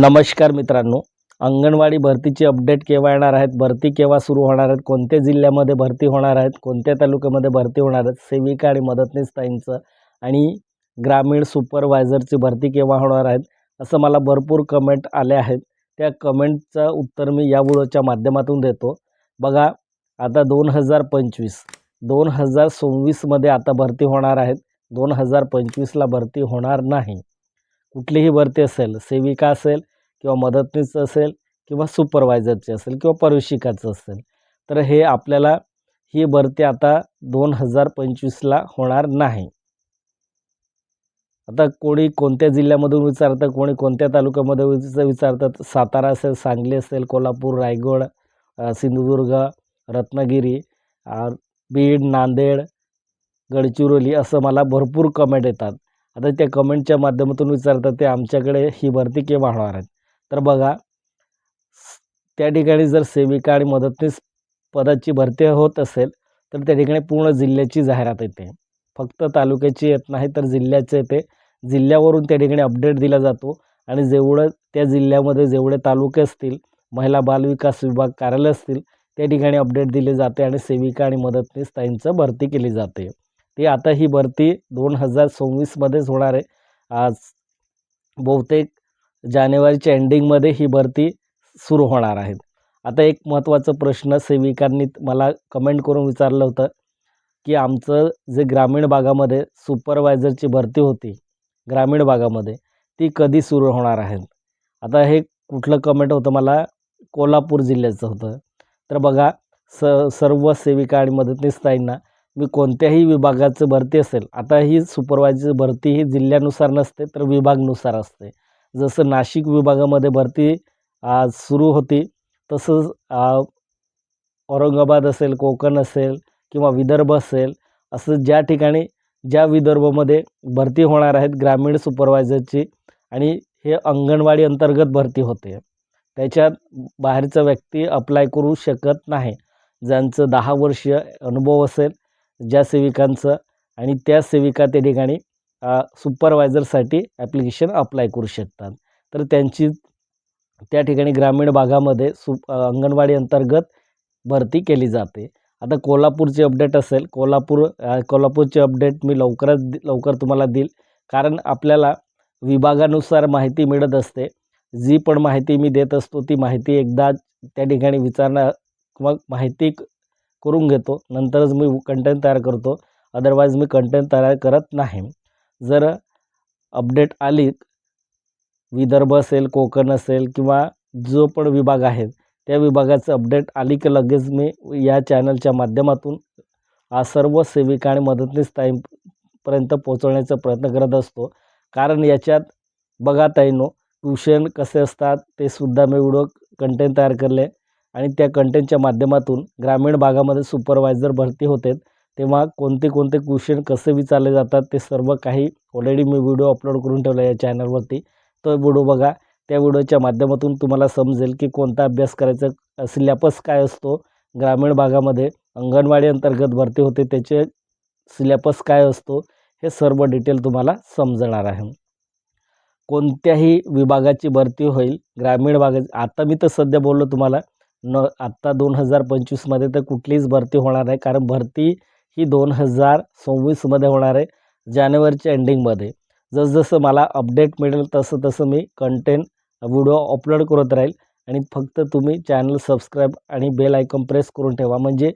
नमस्कार मित्रांनो अंगणवाडी भरतीची अपडेट केव्हा येणार आहेत? भरती केव्हा सुरू होणार आहेत? कोणत्या जिल्ह्यामध्ये भरती होणार आहेत? कोणत्या तालुक्यामध्ये भरती होणार आहेत? सेविका आणि मदतनीस ताईंचं आणि ग्रामीण सुपरवायझरची भरती केव्हा होणार आहेत? असं मला भरपूर कमेंट आले आहेत. त्या कमेंटचं उत्तर मी या व्हिडिओच्या माध्यमातून देतो. बघा आता दोन हजार पंचवीस दोन हजार सव्वीसमध्ये आता भरती होणार आहेत. दोन हजार पंचवीसला भरती होणार नाही. कुठलीही भरती असेल सेविका असेल किंवा मदतनीस असेल किंवा सुपरवायझरची असेल किंवा परिशिकाचं असेल तर हे आपल्याला ही भरती आता दोन हजार पंचवीसला होणार नाही. आता कोणी कोणत्या जिल्ह्यामधून विचारतं कोणी कोणत्या तालुक्यामध्ये विचारतात सातारा असेल सांगली असेल कोल्हापूर रायगड सिंधुदुर्ग रत्नागिरी बीड नांदेड गडचिरोली असं मला भरपूर कमेंट येतात. आता त्या कमेंटच्या माध्यमातून विचारतात ते आमच्याकडे ही भरती केव्हा होणार आहेत? तर बघा स- त्या ठिकाणी जर सेविका आणि मदतनीस पदाची भरती होत असेल तर त्या ठिकाणी पूर्ण जिल्ह्याची जाहिरात येते. फक्त तालुक्याची येत नाही तर जिल्ह्याचं येते. जिल्ह्यावरून त्या ठिकाणी अपडेट दिला जातो आणि जेवढं त्या जिल्ह्यामध्ये जेवढे तालुके असतील महिला बालविकास विभाग कार्यालय असतील त्या ठिकाणी अपडेट दिले जाते आणि सेविका आणि मदतनीस त्यांचं भरती केली जाते. ती आता ही भरती दोन हजार सव्वीसमध्येच होणार आहे. आज बहुतेक जानेवारीच्या एंडिंगमध्ये ही भरती सुरू होणार आहेत आता एक महत्त्वाचा प्रश्न सेविकांनी मला कमेंट करून विचारलं होतं की आमचं जे ग्रामीण भागामध्ये सुपरवायझरची भरती होती ग्रामीण भागामध्ये ती कधी सुरू होणार आहेत आता हे कुठलं कमेंट होतं मला? कोल्हापूर जिल्ह्याचं होतं. तर बघा स सर्व सेविका आणि मदतनीस ताईंना मी कोणत्याही विभागाचं भरती असेल आता ही सुपरवायझर भरती ही जिल्ह्यानुसार नसते तर विभागनुसार असते. जसं नाशिक विभागामध्ये भरती आज सुरू होती तसंच औरंगाबाद असेल कोकण असेल किंवा विदर्भ असेल असं ज्या ठिकाणी ज्या विदर्भामध्ये भरती होणार आहेत ग्रामीण सुपरवायझरची आणि हे अंगणवाडी अंतर्गत भरती होते. त्याच्यात बाहेरचा व्यक्ती अप्लाय करू शकत नाही. ज्यांचं दहा वर्ष अनुभव असेल ज्या सेविकांचं आणि त्या सेविका त्या ठिकाणी सुपरवायझरसाठी ॲप्लिकेशन अप्लाय करू शकतात. तर त्यांची त्या ठिकाणी ग्रामीण भागामध्ये सु अंगणवाडी अंतर्गत भरती केली जाते. आता कोल्हापूरची अपडेट असेल कोल्हापूर कोल्हापूरची अपडेट मी लवकरच लवकर तुम्हाला देईल. कारण आपल्याला विभागानुसार माहिती मिळत असते. जी पण माहिती मी देत असतो ती माहिती एकदा त्या ठिकाणी विचारणं किंवा माहिती करून घेतो. नंतरच मी कंटेंट तयार करतो. अदरवाईज मी कंटेंट तयार करत नाही. जर अपडेट आली विदर्भ असेल कोकण असेल किंवा जो पण विभाग आहे त्या विभागाचं अपडेट आली की लगेच मी या चॅनलच्या माध्यमातून हा सर्व सेविका आणि मदतनीस ताईपर्यंत पोहोचवण्याचा प्रयत्न करत असतो. कारण याच्यात बघा ताईनो ट्यूशन कसे असतात ते सुद्धा मी व्हिडिओ कंटेंट तयार करले. आणि त्या कंटेंटच्या माध्यमातून ग्रामीण भागामध्ये सुपरवायझर भरती होते. तेव्हा कोणते कोणते क्वेश्चन कसे विचारले जातात ते सर्व काही ऑलरेडी मी व्हिडिओ अपलोड करून ठेवला या चॅनलवरती तो व्हिडिओ बघा. त्या व्हिडिओच्या माध्यमातून तुम्हाला समजेल की कोणता अभ्यास करायचा सिलेबस काय असतो. ग्रामीण भागामध्ये अंगणवाडी अंतर्गत भरती होते. त्याचे सिलेबस काय असतो हे सर्व डिटेल तुम्हाला समजणार आहे. कोणत्याही विभागाची भरती होईल ग्रामीण भागात आता मी तर सध्या बोललो तुम्हाला न आत्ता दोन हजार पंचवीसमध्ये तर कुठलीच भरती होणार नाही कारण भरती ही दोन हजार सव्वीसमध्ये होणार आहे जानेवारीच्या एंडिंगमध्ये जसजसं मला अपडेट मिळेल तसं तसं मी कंटेंट व्हिडिओ अपलोड करत राहील आणि फक्त तुम्ही चॅनल सबस्क्राईब आणि बेल आयकॉन प्रेस करून ठेवा. म्हणजे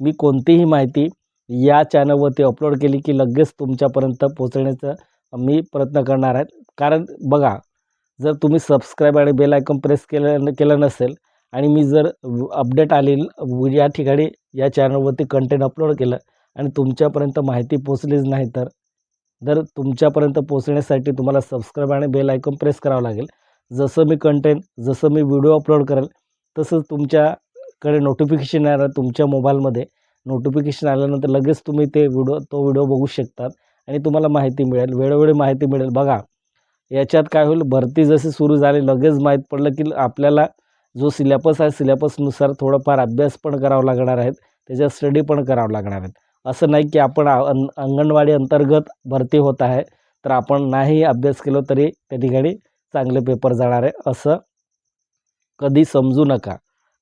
मी कोणतीही माहिती या चॅनलवरती अपलोड केली की लगेच तुमच्यापर्यंत पोहोचण्याचा मी प्रयत्न करणार आहे. कारण बघा जर तुम्ही सबस्क्राईब आणि बेल आयकॉन प्रेस केलं केलं नसेल आणि मी जर अपडेट आली या ठिकाणी या चॅनलवरती कंटेंट अपलोड केलं आणि तुमच्यापर्यंत माहिती पोचलीच नाही तर तर तुमच्यापर्यंत पोचण्यासाठी तुम्हाला सबस्क्राईब आणि बेल आयकॉन प्रेस करावं लागेल. जसं मी कंटेंट जसं मी व्हिडिओ अपलोड करेल तसंच तुमच्याकडे नोटिफिकेशन येणार तुमच्या मोबाईलमध्ये नोटिफिकेशन आल्यानंतर लगेच तुम्ही ते व्हिडिओ तो व्हिडिओ बघू शकतात आणि तुम्हाला माहिती मिळेल. वेळोवेळी माहिती मिळेल. बघा याच्यात काय होईल? भरती जशी सुरू झाली लगेच माहीत पडलं की आपल्याला जो सिलेबस आहे सिलेबसनुसार थोडंफार अभ्यास पण करावा लागणार आहेत त्याच्यात स्टडी पण करावं लागणार आहेत. असं नाही की आपण अं अंगणवाडी अंतर्गत भरती होत आहे तर आपण नाही अभ्यास केलो तरी त्या ठिकाणी चांगले पेपर जाणार आहे असं कधी समजू नका.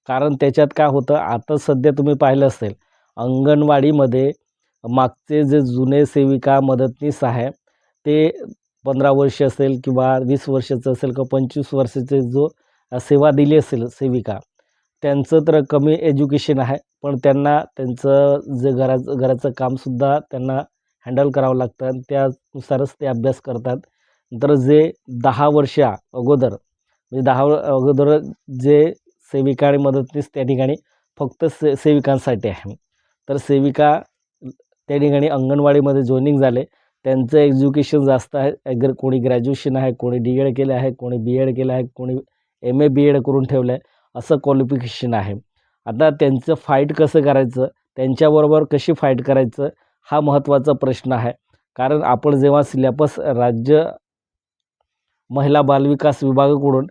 कारण त्याच्यात काय होतं आता सध्या तुम्ही पाहिलं असेल अंगणवाडीमध्ये मागचे जे जुने सेविका मदतनीस आहे ते पंधरा वर्ष असेल किंवा वीस वर्षाचं असेल किंवा पंचवीस वर्षाचे जो सेवा दिली असेल सेविका त्यांचं तर कमी एज्युकेशन आहे पण त्यांना त्यांचं जे घराचं घराचं कामसुद्धा त्यांना हँडल करावं लागतं आणि त्यानुसारच ते अभ्यास करतात. नंतर जे दहा वर्षा अगोदर म्हणजे दहा व- अगोदर जे सेविका आणि मदतनीस त्या ठिकाणी फक्त से सेविकांसाठी आहे. तर सेविका त्या ठिकाणी अंगणवाडीमध्ये जॉईनिंग झाले. त्यांचं एज्युकेशन जास्त आहे. अगर कोणी ग्रॅज्युएशन आहे कोणी डी एड केलं आहे कोणी बी एड केलं आहे कोणी एम ए बी एड करून ठेवलं आहे असं क्वालिफिकेशन आहे. आता त्यांचं फाईट कसं करायचं? त्यांच्याबरोबर कशी फाईट करायचं? हा महत्त्वाचा प्रश्न आहे. कारण आपण जेव्हा सिलॅबस राज्य महिला बालविकास विभागाकडून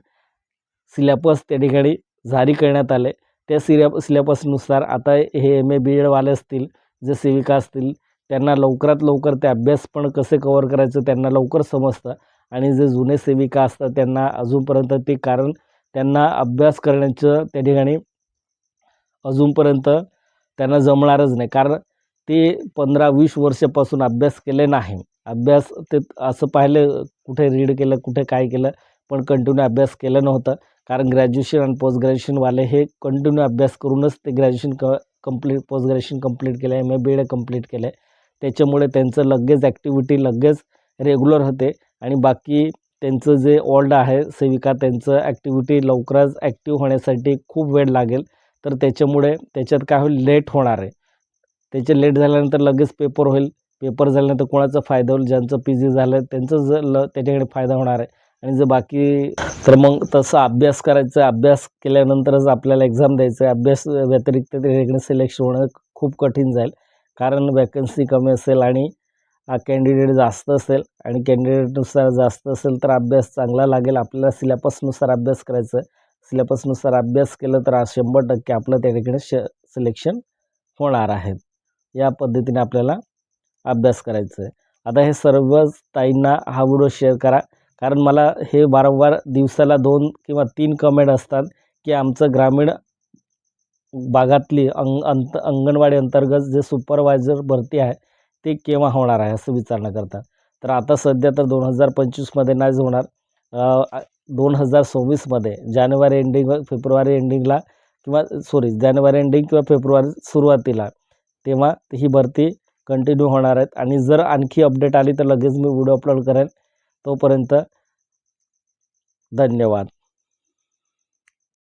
सिलॅबस त्या ठिकाणी जारी करण्यात आले. त्या सिले सिलॅबसनुसार आता हे एम ए बी एडवाले असतील जे सेविका असतील त्यांना लवकरात लवकर ते अभ्यास पण कसे कवर करायचं त्यांना लवकर समजतं. आणि जे जुने सेविका असतात त्यांना अजूनपर्यंत ते कारण त्यांना अभ्यास करण्याचं त्या ठिकाणी अजूनपर्यंत त्यांना जमणारच नाही. कारण ते पंधरा वीस वर्षापासून अभ्यास केले नाही. अभ्यास ते असं पाहिलं कुठे रीड केलं कुठे काय केलं पण कंटिन्यू अभ्यास केलं नव्हतं. कारण ग्रॅज्युएशन आणि पोस्ट ग्रॅज्युएशनवाले हे कंटिन्यू अभ्यास करूनच ते ग्रॅज्युएशन क कंप्लीट पोस्ट ग्रॅज्युएशन कंप्लीट केलं M A B Ed complete केलं आहे त्याच्यामुळे त्यांचं लगेच ॲक्टिव्हिटी लगेच रेग्युलर होते आणि बाकी त्यांचं जे ओल्ड आहे सेविका त्यांचं ॲक्टिव्हिटी लवकरच ॲक्टिव्ह होण्यासाठी खूप वेळ लागेल. तर त्याच्यामुळे त्याच्यात काय होईल लेट होणार आहे. त्याचे लेट झाल्यानंतर लगेच पेपर होईल. पेपर झाल्यानंतर कोणाचा फायदा होईल ज्यांचं पी जी झालं त्यांचं ज ल त्याच्याकडे फायदा होणार आहे. आणि जर बाकी तर मग तसं अभ्यास करायचा अभ्यास केल्यानंतरच आपल्याला एक्झाम द्यायचं आहे. अभ्यास व्यतिरिक्त त्याच्याकडे सिलेक्शन होणं खूप कठीण जाईल. कारण वॅकन्सी कमी असेल आणि कॅन्डिडेट जास्त असेल आणि कॅन्डिडेटनुसार जास्त असेल तर अभ्यास चांगला लागेल. आपल्याला सिलेबसनुसार अभ्यास करायचं सिलेबसनुसार अभ्यास केलं तर शंभर टक्के आपलं त्या ठिकाणी श सिलेक्शन होणार आहे. या पद्धतीने आपल्याला अभ्यास करायचं आहे. आता हे सर्वच ताईंना हा व्हिडिओ शेअर करा. कारण मला हे वारंवार दिवसाला दोन किंवा तीन कमेंट असतात की आमचं ग्रामीण भागातली अंग अंत अंगणवाडी अंतर्गत जे सुपरवायझर भरती आहे ते केव्हा होणार आहे असं विचारणा तर आता सध्या तर दोन हजार पंचवीसमध्ये नाहीच होणार. दोन हजार सव्वीसमध्ये जानेवारी एंडिंग फेब्रुवारी एंडिंगला किंवा सॉरी जानेवारी एंडिंग किंवा फेब्रुवारी सुरुवातीला तेव्हा ही भरती कंटिन्यू होणार आहेत. आणि जर आणखी अपडेट आली तर लगेच मी व्हिडिओ अपलोड करेन. तोपर्यंत धन्यवाद.